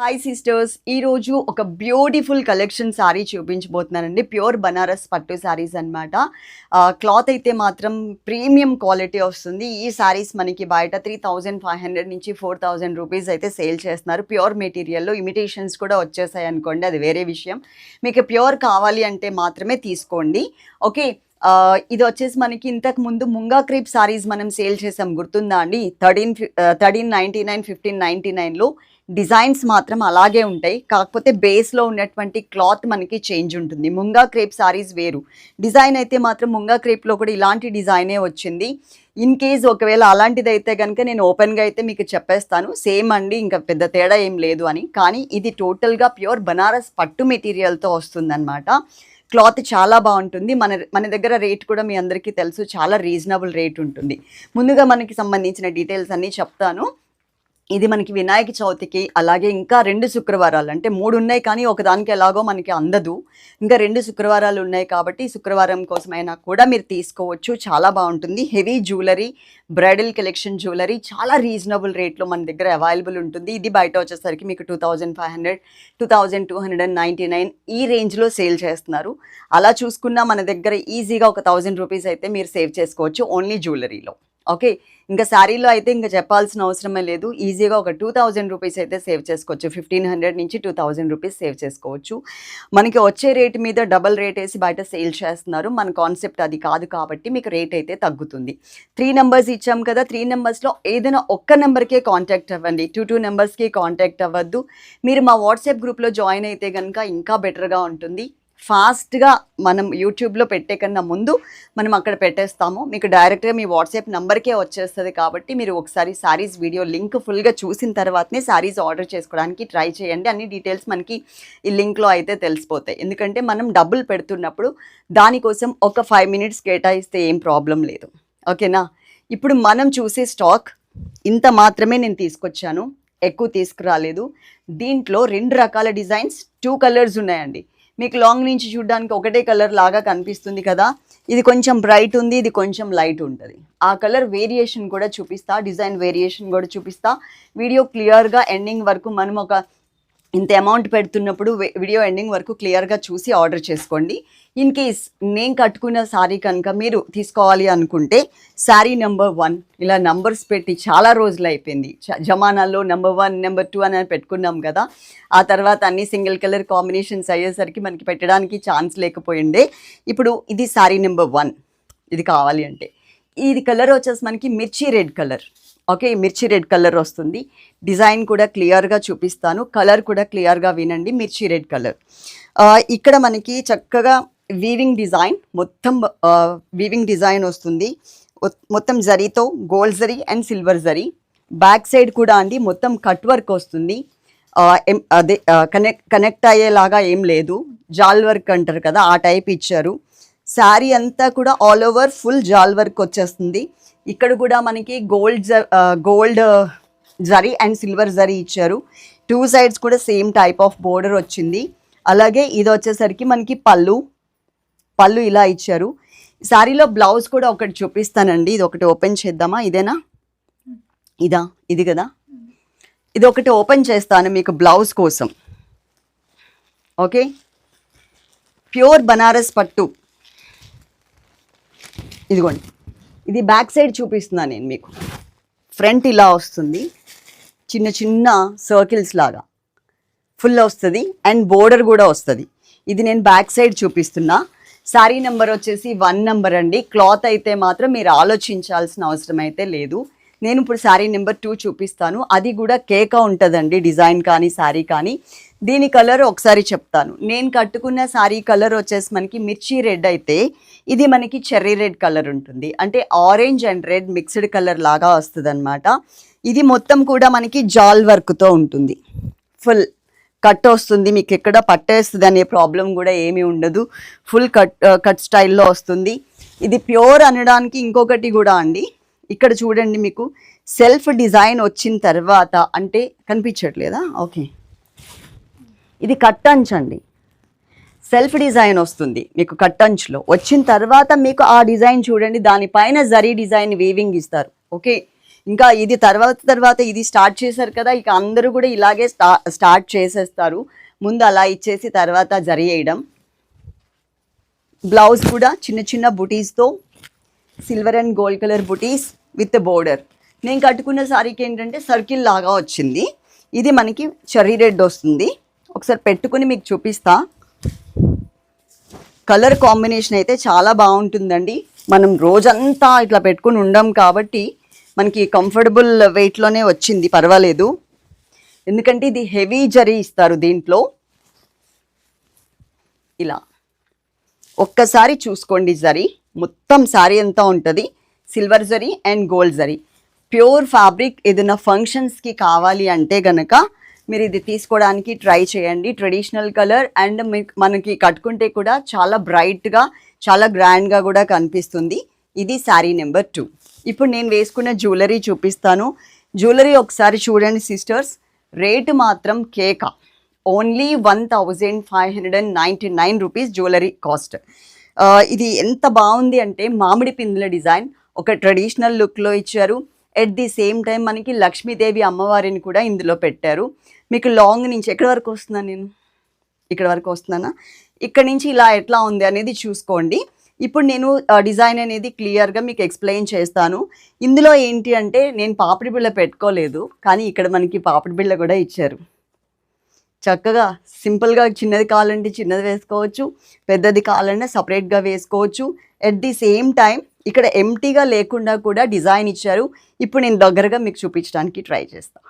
Hi sisters ఈరోజు ఒక beautiful collection sari చూపించబోతున్నానండి. ప్యూర్ బనారస్ పట్టు శారీస్ అనమాట క్లాత్ అయితే మాత్రం ప్రీమియం క్వాలిటీ వస్తుంది. ఈ శారీస్ మనకి బయట త్రీ థౌజండ్ ఫైవ్ హండ్రెడ్ నుంచి ఫోర్ థౌజండ్ రూపీస్ అయితే సేల్ చేస్తున్నారు. ప్యూర్ మెటీరియల్లో ఇమిటేషన్స్ కూడా వచ్చేసాయి అనుకోండి అది వేరే విషయం. మీకు ప్యూర్ కావాలి అంటే మాత్రమే తీసుకోండి. ఓకే ఇది వచ్చేసి మనకి ఇంతకు ముందు ముంగా క్రీప్ సారీస్ మనం సేల్ చేసాం గుర్తుందా అండి? Thirteen thirteen ninety nine fifteen ninety నైన్లో డిజైన్స్ మాత్రం అలాగే ఉంటాయి. కాకపోతే బేస్లో ఉన్నటువంటి క్లాత్ మనకి చేంజ్ ఉంటుంది. ముంగా క్రేప్ సారీస్ వేరు. డిజైన్ అయితే మాత్రం ముంగా క్రేప్లో కూడా ఇలాంటి డిజైనే వచ్చింది. ఇన్ కేస్ ఒకవేళ అలాంటిది అయితే కనుక నేను ఓపెన్గా అయితే మీకు చెప్పేస్తాను. సేమ్ అండి ఇంకా పెద్ద తేడా ఏం లేదు అని. కానీ ఇది టోటల్గా ప్యూర్ బనారస్ పట్టు మెటీరియల్తో వస్తుందన్నమాట. క్లాత్ చాలా బాగుంటుంది. మన మన దగ్గర రేట్ కూడా మీ అందరికీ తెలుసు. చాలా రీజనబుల్ రేట్ ఉంటుంది. ముందుగా మనకి సంబంధించిన డీటెయిల్స్ అన్నీ చెప్తాను. ఇది మనకి వినాయక చవితికి అలాగే ఇంకా రెండు శుక్రవారాలు. అంటే మూడు ఉన్నాయి కానీ ఒకదానికి ఎలాగో మనకి అందదు. ఇంకా రెండు శుక్రవారాలు ఉన్నాయి కాబట్టి శుక్రవారం కోసమైనా కూడా మీరు తీసుకోవచ్చు. చాలా బాగుంటుంది. Heavy jewellery bridal collection jewellery చాలా రీజనబుల్ రేట్లో మన దగ్గర అవైలబుల్ ఉంటుంది. ఇది బయట వచ్చేసరికి మీకు two thousand five hundred two thousand two hundred and ninety nine ఈ రేంజ్లో సేల్ చేస్తున్నారు. అలా చూసుకున్నా మన దగ్గర ఈజీగా ఒక థౌజండ్ రూపీస్ అయితే మీరు సేవ్ చేసుకోవచ్చు ఓన్లీ జ్యువెలరీలో. ఓకే ఇంకా శారీలో అయితే ఇంకా చెప్పాల్సిన అవసరమే లేదు. ఈజీగా ఒక టూ థౌజండ్ రూపీస్ అయితే సేవ్ చేసుకోవచ్చు. ఫిఫ్టీన్ హండ్రెడ్ నుంచి టూ థౌజండ్ రూపీస్ సేవ్ చేసుకోవచ్చు. మనకి వచ్చే రేట్ మీద డబల్ రేట్ వేసి బయట సేల్ చేస్తున్నారు. మన కాన్సెప్ట్ అది కాదు కాబట్టి మీకు రేట్ అయితే తగ్గుతుంది. త్రీ నెంబర్స్ ఇచ్చాం కదా త్రీ నెంబర్స్లో ఏదైనా ఒక్క నెంబర్కే కాంటాక్ట్ అవ్వండి. టూ టూ నెంబర్స్కి కాంటాక్ట్ అవ్వద్దు. మీరు మా వాట్సాప్ గ్రూప్లో జాయిన్ అయితే కనుక ఇంకా బెటర్గా ఉంటుంది. ఫాస్ట్గా మనం యూట్యూబ్లో పెట్టే కన్నా ముందు మనం అక్కడ పెట్టేస్తాము. మీకు డైరెక్ట్గా మీ వాట్సాప్ నెంబర్కే వచ్చేస్తుంది కాబట్టి మీరు ఒకసారి శారీస్ వీడియో లింక్ ఫుల్గా చూసిన తర్వాతనే శారీస్ ఆర్డర్ చేసుకోవడానికి ట్రై చేయండి. అన్ని డీటెయిల్స్ మనకి ఈ లింక్లో అయితే తెలిసిపోతాయి. ఎందుకంటే మనం డబ్బులు పెడుతున్నప్పుడు దానికోసం ఒక ఫైవ్ మినిట్స్ కేటాయిస్తే ఏం ప్రాబ్లం లేదు. ఓకేనా? ఇప్పుడు మనం చూసే స్టాక్ ఇంత మాత్రమే నేను తీసుకొచ్చాను. ఎక్కువ తీసుకురాలేదు. దీంట్లో రెండు రకాల డిజైన్స్ టూ కలర్స్ ఉన్నాయండి. మీకు లాంగ్ నుంచి చూడడానికి ఒకటే కలర్ లాగా కనిపిస్తుంది కదా. ఇది కొంచెం బ్రైట్ ఉంది ఇది కొంచెం లైట్ ఉంటుంది. ఆ కలర్ వేరియేషన్ కూడా చూపిస్తా డిజైన్ వేరియేషన్ కూడా చూపిస్తా. వీడియో క్లియర్గా ఎండింగ్ వరకు మనం ఒక ఇంత అమౌంట్ పెడుతున్నప్పుడు వీడియో ఎండింగ్ వరకు క్లియర్గా చూసి ఆర్డర్ చేసుకోండి. ఇన్ కేస్ నేను కట్టుకున్న శారీ కనుక మీరు తీసుకోవాలి అనుకుంటే శారీ నెంబర్ వన్ ఇలా నంబర్స్ పెట్టి చాలా రోజులు అయిపోయింది. జమానాల్లో నెంబర్ వన్ నెంబర్ టూ అని పెట్టుకున్నాం కదా ఆ తర్వాత అన్ని సింగిల్ కలర్ కాంబినేషన్స్ అయ్యేసరికి మనకి పెట్టడానికి ఛాన్స్ లేకపోయిండే. ఇప్పుడు ఇది శారీ నెంబర్ వన్ ఇది కావాలి అంటే. ఇది కలర్ వచ్చేసి మనకి మిర్చి రెడ్ కలర్ ఓకే మిర్చి రెడ్ కలర్ వస్తుంది. డిజైన్ కూడా క్లియర్గా చూపిస్తాను. కలర్ కూడా క్లియర్గా వినండి మిర్చి రెడ్ కలర్. ఇక్కడ మనకి చక్కగా వీవింగ్ డిజైన్ మొత్తం వీవింగ్ డిజైన్ వస్తుంది. మొత్తం జరీతో gold zari and silver zari. Back side కూడా అండి మొత్తం కట్ వర్క్ వస్తుంది. అదే కనెక్ట్ కనెక్ట్ అయ్యేలాగా ఏం లేదు. జాల్ వర్క్ అంటారు కదా ఆ టైప్ ఇచ్చారు. శారీ అంతా కూడా ఆల్ ఓవర్ ఫుల్ జాల్ వర్క్ వచ్చేస్తుంది. ఇక్కడ కూడా మనకి gold gold zari and silver zari ఇచ్చారు. టూ సైడ్స్ కూడా సేమ్ టైప్ ఆఫ్ బోర్డర్ వచ్చింది. అలాగే ఇది వచ్చేసరికి మనకి పళ్ళు పళ్ళు ఇలా ఇచ్చారు. శారీలో బ్లౌజ్ కూడా ఒకటి చూపిస్తానండి. ఇది ఒకటి ఓపెన్ చేద్దామా? ఇదేనా? ఇదా? ఇది కదా? ఇది ఒకటి ఓపెన్ చేస్తాను మీకు బ్లౌజ్ కోసం. ఓకే ప్యూర్ బనారస్ పట్టు. ఇదిగోండి. ఇది బ్యాక్ సైడ్ చూపిస్తున్నాను నేను మీకు. ఫ్రంట్ ఇలా వస్తుంది. చిన్న చిన్న సర్కిల్స్ లాగా. ఫుల్ వస్తుంది. అండ్ బోర్డర్ కూడా వస్తుంది. ఇది నేను బ్యాక్ సైడ్ చూపిస్తున్నా. శారీ నెంబర్ వచ్చేసి వన్ నెంబర్ అండి. క్లాత్ అయితే మాత్రం మీరు ఆలోచించాల్సిన అవసరం అయితే లేదు. నేను ఇప్పుడు శారీ నెంబర్ టూ చూపిస్తాను. అది కూడా కేకా ఉంటుందండి డిజైన్ కానీ శారీ కానీ. దీని కలర్ ఒకసారి చెప్తాను. నేను కట్టుకున్న శారీ కలర్ వచ్చేసి మనకి మిర్చి రెడ్ అయితే ఇది మనకి చెర్రీ రెడ్ కలర్ ఉంటుంది. అంటే orange and red mixed colour లాగా వస్తుంది ఇది మొత్తం కూడా మనకి జాల్ వర్క్తో ఉంటుంది. ఫుల్ కట్ వస్తుంది మీకు ఎక్కడ పట్టేస్తుంది అనే ప్రాబ్లం కూడా ఏమీ ఉండదు. ఫుల్ కట్ కట్ స్టైల్లో వస్తుంది. ఇది ప్యూర్ అనడానికి ఇంకొకటి కూడా అండి. ఇక్కడ చూడండి మీకు సెల్ఫ్ డిజైన్ వచ్చిన తర్వాత అంటే కనిపించట్లేదా? ఓకే. ఇది కట్ అంచ్ అండి. సెల్ఫ్ డిజైన్ వస్తుంది మీకు కట్ వచ్చిన తర్వాత మీకు ఆ డిజైన్ చూడండి దానిపైన జరీ డిజైన్ వీవింగ్ ఇస్తారు. ఓకే. ఇంకా ఇది తర్వాత తర్వాత ఇది స్టార్ట్ చేశారు కదా ఇక అందరూ కూడా ఇలాగే స్టా స్టార్ట్ చేసేస్తారు. ముందు అలా ఇచ్చేసి తర్వాత జరిగేయడం బ్లౌజ్ కూడా చిన్న చిన్న బుటీస్తో silver and gold colour buttis. With border నేను కట్టుకున్న సారీకి ఏంటంటే సర్కిల్ లాగా వచ్చింది. ఇది మనకి చెర్రీ రెడ్ వస్తుంది. ఒకసారి పెట్టుకుని మీకు చూపిస్తా. కలర్ కాంబినేషన్ అయితే చాలా బాగుంటుందండి. మనం రోజంతా ఇట్లా పెట్టుకుని ఉండం కాబట్టి మనకి కంఫర్టబుల్ వెయిట్లోనే వచ్చింది. పర్వాలేదు. ఎందుకంటే ఇది హెవీ జరీ ఇస్తారు దీంట్లో. ఇలా. ఒక్కసారి చూసుకోండి జరీ మొత్తం శారీ అంతా ఉంటుంది? Silver zari and gold zari. Pure fabric ఏదైనా ఫంక్షన్స్కి కావాలి అంటే గనక మీరు ఇది తీసుకోవడానికి ట్రై చేయండి. ట్రెడిషనల్ కలర్ అండ్ మీకు మనకి కట్టుకుంటే కూడా చాలా బ్రైట్గా చాలా గ్రాండ్గా కూడా కనిపిస్తుంది. ఇది శారీ నెంబర్ టూ. ఇప్పుడు నేను వేసుకున్న జ్యువెలరీ చూపిస్తాను. జ్యువెలరీ ఒకసారి చూడండి సిస్టర్స్. రేటు మాత్రం కేక. Only one thousand five hundred and ninety nine rupees jewellery cost. ఇది ఎంత బాగుంది అంటే మామిడి పిందుల డిజైన్. ఒక ట్రెడిషనల్ లుక్లో ఇచ్చారు. ఎట్ ది సేమ్ టైం మనకి లక్ష్మీదేవి అమ్మవారిని కూడా ఇందులో పెట్టారు. మీకు లాంగ్ నుంచి ఎక్కడి వరకు వస్తున్నాను నేను? ఇక్కడ వరకు వస్తున్నానా? ఇక్కడ నుంచి ఇలా ఎట్లా ఉంది అనేది చూసుకోండి. ఇప్పుడు నేను డిజైన్ అనేది క్లియర్గా మీకు ఎక్స్ప్లెయిన్ చేస్తాను. ఇందులో ఏంటి అంటే నేను పాపిడి బిళ్ళ పెట్టుకోలేదు కానీ ఇక్కడ మనకి పాపిడి బిళ్ళ కూడా ఇచ్చారు. చక్కగా సింపుల్గా చిన్నది కావాలంటే చిన్నది వేసుకోవచ్చు పెద్దది కావాలంటే సపరేట్గా వేసుకోవచ్చు. ఎట్ ది సేమ్ టైం ఇక్కడ ఎంటీగా లేకుండా కూడా డిజైన్ ఇచ్చారు. ఇప్పుడు నేను దగ్గరగా మీకు చూపించడానికి ట్రై చేస్తాను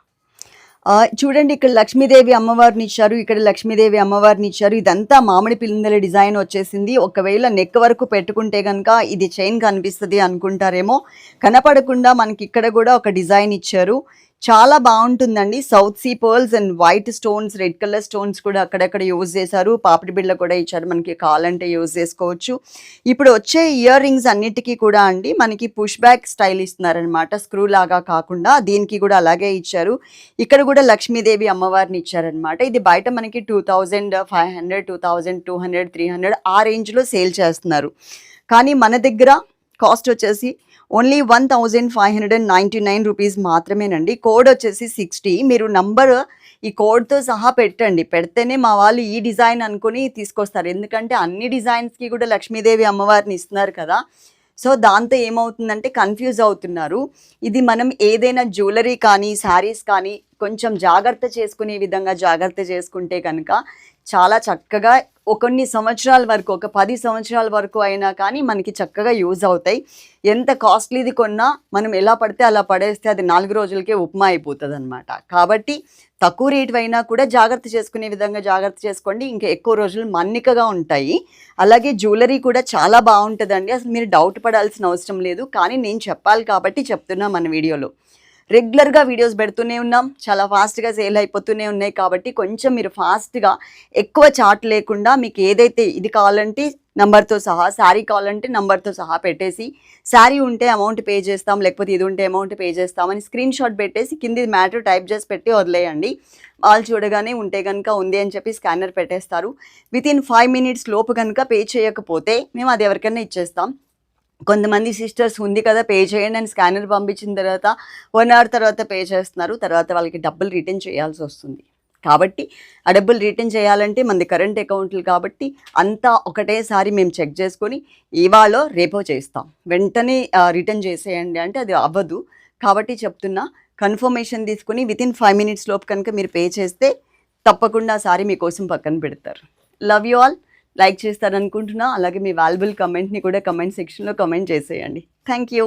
చూడండి ఇక్కడ లక్ష్మీదేవి అమ్మవారిని ఇచ్చారు ఇక్కడ లక్ష్మీదేవి అమ్మవారిని ఇచ్చారు. ఇదంతా మామిడి పిల్లల డిజైన్ వచ్చేసింది. ఒకవేళ నెక్ వరకు పెట్టుకుంటే కనుక ఇది చైన్ కనిపిస్తుంది అనుకుంటారేమో. కనపడకుండా మనకి ఇక్కడ కూడా ఒక డిజైన్ ఇచ్చారు. చాలా బాగుంటుందండి. South sea pearls and white stones red colour stones కూడా అక్కడక్కడ యూజ్ చేశారు. పాపిడి బిళ్ళ కూడా ఇచ్చారు. మనకి కావాలంటే యూజ్ చేసుకోవచ్చు. ఇప్పుడు వచ్చే ఇయర్ రింగ్స్ అన్నిటికీ కూడా అండి మనకి పుష్ బ్యాక్ స్టైల్ ఇస్తున్నారనమాట స్క్రూ లాగా కాకుండా దీనికి కూడా అలాగే ఇచ్చారు. ఇక్కడ కూడా లక్ష్మీదేవి అమ్మవారిని ఇచ్చారనమాట ఇది బయట మనకి two thousand five hundred two thousand two hundred three hundred ఆ రేంజ్లో సేల్ చేస్తున్నారు. కానీ మన దగ్గర కాస్ట్ వచ్చేసి only one thousand five hundred and ninety nine rupees మాత్రమేనండి. కోడ్ వచ్చేసి సిక్స్టీ. మీరు నంబర్ ఈ కోడ్తో సహా పెట్టండి. పెడితేనే మా వాళ్ళు ఈ డిజైన్ అనుకుని తీసుకొస్తారు. ఎందుకంటే అన్ని డిజైన్స్కి కూడా లక్ష్మీదేవి అమ్మవారిని ఇస్తున్నారు కదా. సో దాంతో ఏమవుతుందంటే కన్ఫ్యూజ్ అవుతున్నారు. ఇది మనం ఏదైనా జ్యువెలరీ కానీ శారీస్ కానీ కొంచెం జాగ్రత్త చేసుకునే విధంగా జాగ్రత్త చేసుకుంటే కనుక చాలా చక్కగా కొన్ని సంవత్సరాల వరకు ఒక పది సంవత్సరాల వరకు అయినా కానీ మనకి చక్కగా యూజ్ అవుతాయి. ఎంత కాస్ట్లీది కొన్నా మనం ఎలా పడితే అలా పడేస్తే అది నాలుగు రోజులకే ఉప్మా అయిపోతుంది అనమాట కాబట్టి తక్కువ రేటు అయినా కూడా జాగ్రత్త చేసుకునే విధంగా జాగ్రత్త చేసుకోండి. ఇంకా ఎక్కువ రోజులు మన్నికగా ఉంటాయి. అలాగే జ్యువెలరీ కూడా చాలా బాగుంటుందండి. అసలు మీరు డౌట్ పడాల్సిన అవసరం లేదు. కానీ నేను చెప్పాలి కాబట్టి చెప్తున్నా మన వీడియోలో. రెగ్యులర్గా వీడియోస్ పెడుతూనే ఉన్నాం. చాలా ఫాస్ట్గా సేల్ అయిపోతూనే ఉన్నాయి కాబట్టి కొంచెం మీరు ఫాస్ట్గా ఎక్కువ చాట్ లేకుండా మీకు ఏదైతే ఇది కావాలంటే నంబర్తో సహా శారీ కావాలంటే నంబర్తో సహా పెట్టేసి శారీ ఉంటే అమౌంట్ పే చేస్తాం లేకపోతే ఇది ఉంటే అమౌంట్ పే చేస్తామని స్క్రీన్ షాట్ పెట్టేసి కింది మ్యాటర్ టైప్ చేసి పెట్టి వదిలేయండి. వాళ్ళు చూడగానే ఉంటే కనుక ఉంది అని చెప్పి స్కానర్ పెట్టేస్తారు. విత్ ఇన్ ఫైవ్ మినిట్స్ లోపు కనుక పే చేయకపోతే మేము అది ఎవరికైనా ఇచ్చేస్తాం. కొంతమంది సిస్టర్స్ ఉంది కదా పే చేయండి అని స్కానర్ పంపించిన తర్వాత వన్ అవర్ తర్వాత పే చేస్తున్నారు. తర్వాత వాళ్ళకి డబ్బులు రిటర్న్ చేయాల్సి వస్తుంది. కాబట్టి ఆ డబ్బులు రిటర్న్ చేయాలంటే మనది కరెంట్ అకౌంట్లు కాబట్టి అంతా ఒకటేసారి మేము చెక్ చేసుకొని ఇవాళ రేపో చేస్తాం. వెంటనే రిటర్న్ చేసేయండి అంటే అది అవ్వదు. కాబట్టి చెప్తున్నా కన్ఫర్మేషన్ తీసుకుని వితిన్ ఫైవ్ మినిట్స్ లోపు కనుక మీరు పే చేస్తే తప్పకుండా సారీ మీకోసం పక్కన పెడతారు. Love you all. లైక్ చేస్తారనుకుంటున్నా. అలాగే మీ వాల్యుబుల్ కమెంట్ని కూడా కమెంట్ సెక్షన్లో కమెంట్ చేసేయండి. Thank you.